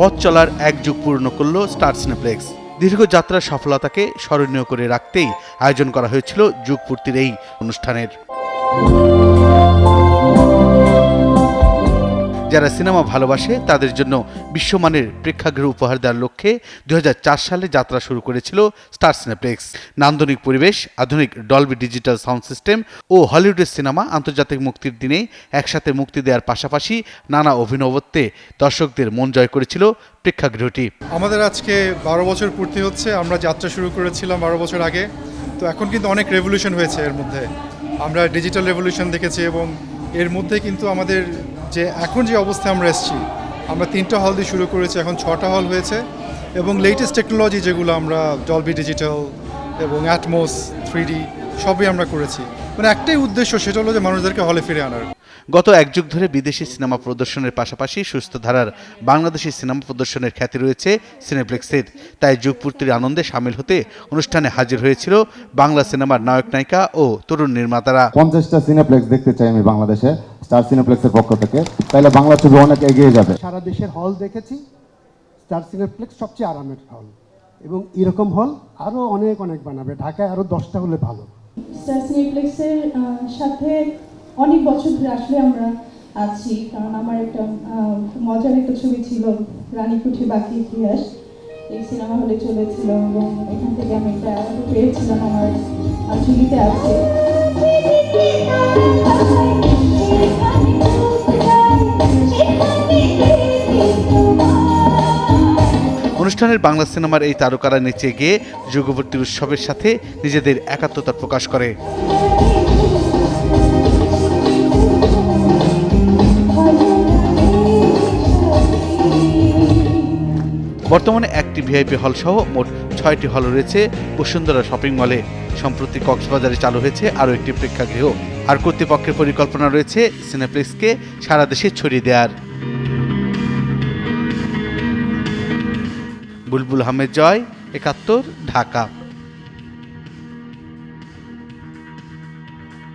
পথ চলার এক যুগ পূর্ণ করল স্টার সিনেপ্লেক্স। দীর্ঘ যাত্রার সফলতাকে স্মরণীয় করে রাখতেই আয়োজন করা হয়েছিল যুগপূর্তির এই অনুষ্ঠানের। যারা সিনেমা ভালোবাসে, তাদের জন্য বিশ্বমানের প্রেক্ষাগৃহ উপহার দেওয়ার লক্ষ্যে দুই হাজার চার সালে যাত্রা শুরু করেছিল স্টার সিনেপ্লেক্স। নান্দনিক পরিবেশ, আধুনিক ডলবি ডিজিটাল সাউন্ড সিস্টেম ও হলিউডের সিনেমা আন্তর্জাতিক মুক্তির দিনে একসাথে মুক্তি দেওয়ার পাশাপাশি নানা অভিনবত্বে দর্শকদের মন জয় করেছিল প্রেক্ষাগৃহটি। আমাদের আজকে বারো বছর পূর্তি হচ্ছে, আমরা যাত্রা শুরু করেছিলাম বারো বছর আগে। তো এখন কিন্তু অনেক রেভলিউশন হয়েছে এর মধ্যে। আমরা ডিজিটাল রেভলিউশন দেখেছি এবং এর মধ্যে কিন্তু আমাদের যে এখন যে অবস্থায় আমরা এসেছি, আমরা তিনটা হল দিয়ে শুরু করেছি, এখন ছটা হল হয়েছে এবং লেটেস্ট টেকনোলজি যেগুলো আমরা জলবি ডিজিটাল এবং অ্যাটমোস থ্রি সবই আমরা করেছি। মানে একটাই উদ্দেশ্য সেটা হলো যে মানুষদেরকে হলে ফিরে আনার। গত এক যুগ ধরে বিদেশি সিনেমা প্রদর্শনের পাশাপাশি সুস্থ ধারার বাংলাদেশি সিনেমা প্রদর্শনের খ্যাতি রয়েছে সিনেপ্লেক্সের। তাই যুগপূর্তির আনন্দে সামিল হতে অনুষ্ঠানে হাজির হয়েছিল বাংলা সিনেমার নায়ক নায়িকা ও তরুণ নির্মাতারা। পঞ্চাশটা সিনেপ্লেক্স দেখতে চাই আমি বাংলাদেশে স্টার সিনেপ্লেক্সের পক্ষ থেকে। তাহলে বাংলা ছবি অনেক এগিয়ে যাবে। সারা দেশের হল দেখেছি স্টার সিনেপ্লেক্স সবচেয়ে আরামের হল এবং এরকম হল আরও অনেক অনেক বানাবে ঢাকায় আরও দশটা হলে ভালো। স্টার সিনেপ্লেক্সের সাথে অনেক বছর ধরে আসলে আমরা আছি, কারণ আমার একটা মজার একটা ছবি ছিল রানীকুঠি বাকি ইতিহাস। এই সিনেমা হলে চলেছিল এবং এখান থেকে আমি একটা পেয়েছিলাম আমার ঝুলিতে আছে। অনুষ্ঠানের বাংলা সিনেমার এই তারকারা নিচে গিয়ে যুগবর্তী উৎসবের সাথে নিজেদের একাত্মতা প্রকাশ করে। বর্তমানে একটি ভিআইপি হল সহ মোট ছয়টি হল রয়েছে বসুন্ধরা শপিং মলে। সম্প্রতি কক্সবাজারে চালু হয়েছে আরও একটি প্রেক্ষাগৃহ। আর কর্তৃপক্ষের পরিকল্পনা রয়েছে সিনেপ্লেক্সকে সারা দেশে ছড়িয়ে দেওয়ার। বুলবুল আহমেদ, জয় একাত্তর, ঢাকা।